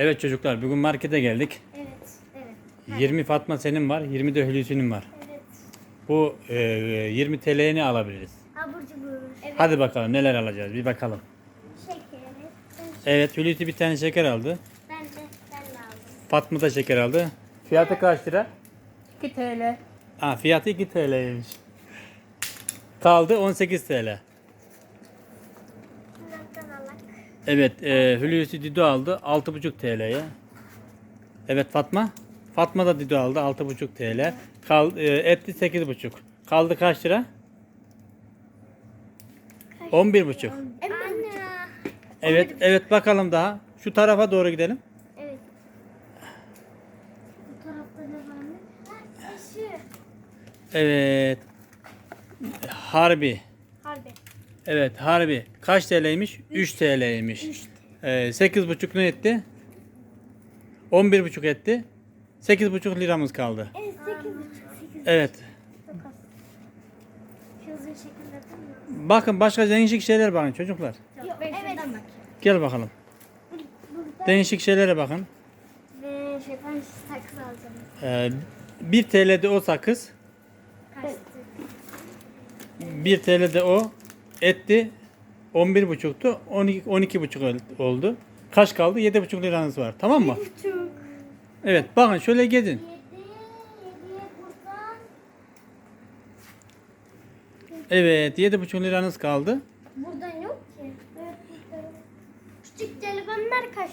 Evet çocuklar bugün markete geldik. Evet, evet, 20 Fatma senin var, 20 de Hulusi'nin var. evet. Bu e, 20 TL'ye ne alabiliriz? Abur cubur. Evet. Hadi bakalım neler alacağız bir bakalım. Şekeri. Evet Hulusi bir tane şeker aldı. Ben de, ben de aldım. Fatma da şeker aldı. Fiyatı kaç lira? 2 TL. Ha, fiyatı 2 TL'ymiş. Kaldı 18 TL. Bunlardan alak. Evet e, Hulusi Dido aldı 6,5 TL'ye. Evet Fatma? Fatma da Dido aldı 6,5 TL. Kal, e, etli 8,5. Kaldı kaç lira? 11,5. Anne. Evet evet bakalım daha. Şu tarafa doğru gidelim. Evet. Bu tarafta ne var mı? Ha, şu. Evet. Harbi. Evet Harbi. Kaç TL'ymiş? 3 TL'ymiş. 3 Ee, 8,5 ne etti? 11,5 etti. 8,5 liramız kaldı. Evet, 8 8 Evet. Hızlı şekilde değil? Bakın başka değişik şeyler bakın çocuklar. Yok, evet. Gel bakalım. Burada Değişik şeylere bakın. ve şey ben sakız alacağım. Ee, 1 TL'de o sakız. Kaçtı? 1 TL'de o etti. 11,5'tu. 12 12,5 oldu. Kaç kaldı? 7,5 liranız var. Tamam mı? Çok. Evet bakın şöyle gezin. 7 7 buradan. Evet 7,5 liranız kaldı. Buradan yok ki. Evet. Küçük telefonlar kaç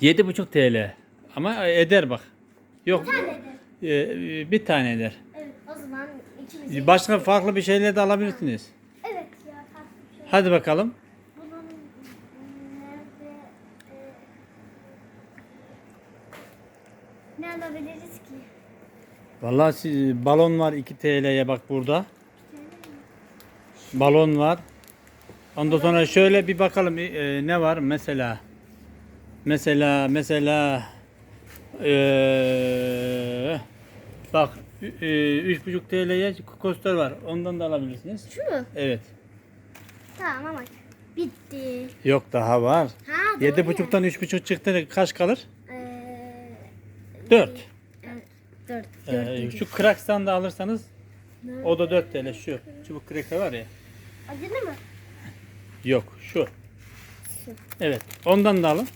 liraydı? 7,5 TL. Ama eder bak. Yok. Bir tane de. e, bir tane eder. Evet o zaman ikimiz. Başka farklı bir şeyler de alabilirsiniz. Evet ya farklı bir şey. Hadi bakalım. Ne alabiliriz ki? Vallahi siz- balon var 2 TL'ye bak burada. Balon var. Ondan sonra şöyle bir bakalım e, ne var mesela. Mesela mesela e, bak e, 3,5 TL'ye kokoslar var. Ondan da alabilirsiniz. Şu mu? Evet. Tamam ama bitti. Yok daha var. Ha doğru 7,5'tan 3,5 çıktı kaç kalır? Ee, 4. evet, dört. Ee, şu Kraks'tan da alırsanız o da 4 TL şu. Çubuk krekler var ya. Acılı mı? Yok şu. Şu. Evet. Ondan da alın.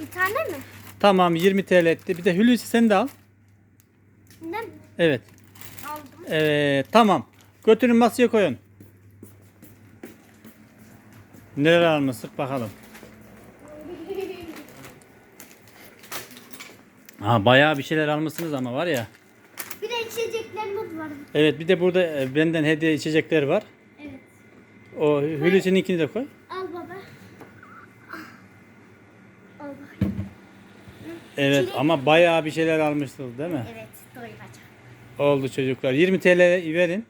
Bir tane mi? Tamam 20 TL etti. Bir de Hulusi sen de al. Ne? Evet. Aldım. Evet tamam. Götürün masaya koyun. Neler almıştık bakalım. Ha bayağı bir şeyler almışsınız ama var ya. Bir de içeceklerimiz var. Evet bir de burada e, benden hediye içecekler var. Evet. O Hulusi'ninkini de koy. Al baba. Al bakayım. Evet ama bayağı bir şeyler almışsınız değil mi? Evet, doyuracağım. Oldu çocuklar. 20 TL verin.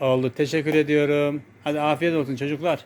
Oldu. Teşekkür ediyorum. Hadi afiyet olsun çocuklar.